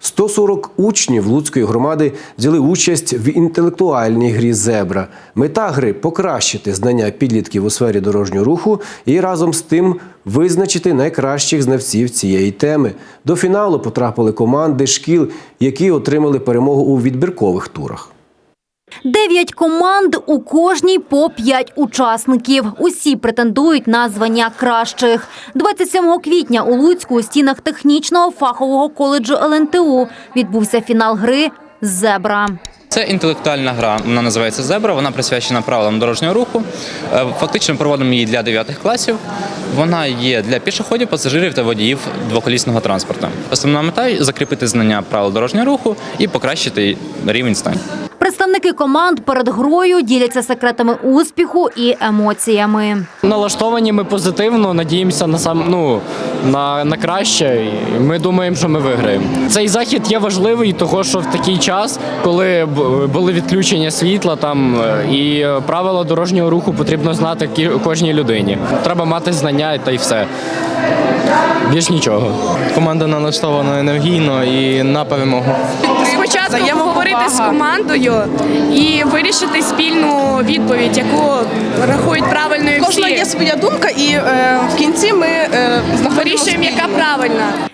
140 учнів Луцької громади взяли участь в інтелектуальній грі Зебра. Мета гри покращити знання підлітків у сфері дорожнього руху і разом з тим визначити найкращих знавців цієї теми. До фіналу потрапили команди шкіл, які отримали перемогу у відбіркових турах. Дев'ять команд у кожній по п'ять учасників. Усі претендують на звання кращих. 27 квітня у Луцьку у стінах технічного фахового коледжу ЛНТУ відбувся фінал гри Зебра. Це інтелектуальна гра. Вона називається Зебра. Вона присвячена правилам дорожнього руху. Е, Фактично проводимо її для 9 класів. Вона є для пішоходів, пасажирів та водіїв двоколісного транспорту. Основна мета закріпити знання правил дорожнього руху і покращити рівень стань. Представники команд перед грою діляться секретами успіху і емоціями. Налаштовані ми позитивно, надіємося на сам ну на, на краще. і Ми думаємо, що ми виграємо. Цей захід є важливий, того що в такий час, коли були відключення світла, там і правила дорожнього руху потрібно знати кі- кожній людині. Треба мати знання та й все. Більш нічого. Команда налаштована енергійно і на перемогу. Спочатку поговорити з командою і вирішити спільну відповідь, яку рахують правильною Кожна є своя думка, і е, в кінці ми е,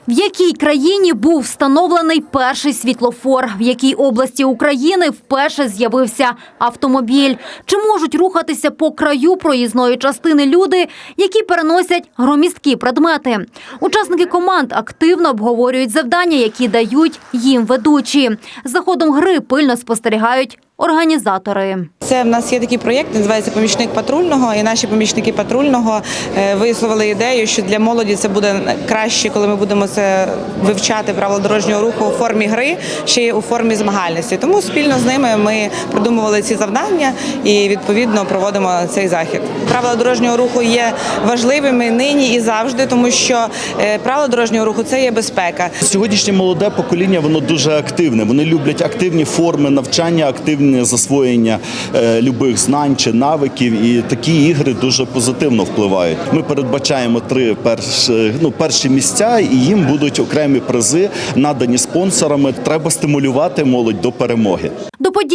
В якій країні був встановлений перший світлофор? В якій області України вперше з'явився автомобіль? Чи можуть рухатися по краю проїзної частини люди, які переносять громісткі предмети? Учасники команд активно обговорюють завдання, які дають їм ведучі. За ходом гри пильно спостерігають організатори. Це в нас є такий проєкт, називається Помічник патрульного. І наші помічники патрульного е, висловили ідею, що для молоді це буде краще, коли ми будемо це вивчати правила дорожнього руху у формі гри, ще й у формі змагальності. Тому спільно з ними ми придумували ці завдання і відповідно проводимо цей захід. Правила дорожнього руху є важливими нині і завжди, тому що е, правила дорожнього руху це є безпека. Сьогоднішнє молоде покоління воно дуже активне. Вони люблять активні форми навчання, активне засвоєння е, любих знань чи навиків. І такі ігри дуже позитивно впливають. Ми передбачаємо три перші, ну, перші місця, і їм будуть окремі призи, надані спонсорами. Треба стимулювати молодь до перемоги.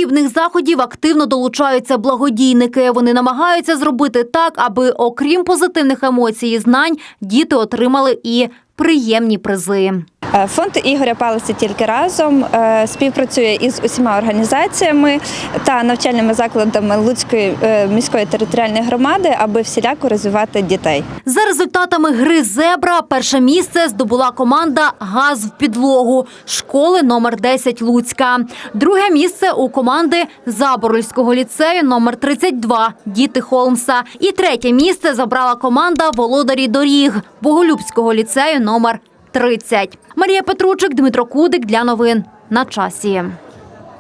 Подібних заходів активно долучаються благодійники. Вони намагаються зробити так, аби окрім позитивних емоцій і знань, діти отримали і приємні призи. Е, Фонд Ігоря Палиця тільки разом е, співпрацює із усіма організаціями та навчальними закладами Луцької е, міської територіальної громади, аби всіляко розвивати дітей. За результатами гри Зебра перше місце здобула команда Газ в підлогу школи номер 10 Луцька. Друге місце у команди Заборольського ліцею номер 32 Діти Холмса. І третє місце забрала команда Володарі доріг Боголюбського ліцею номер 30. Марія Петручик, Дмитро Кудик для новин на часі.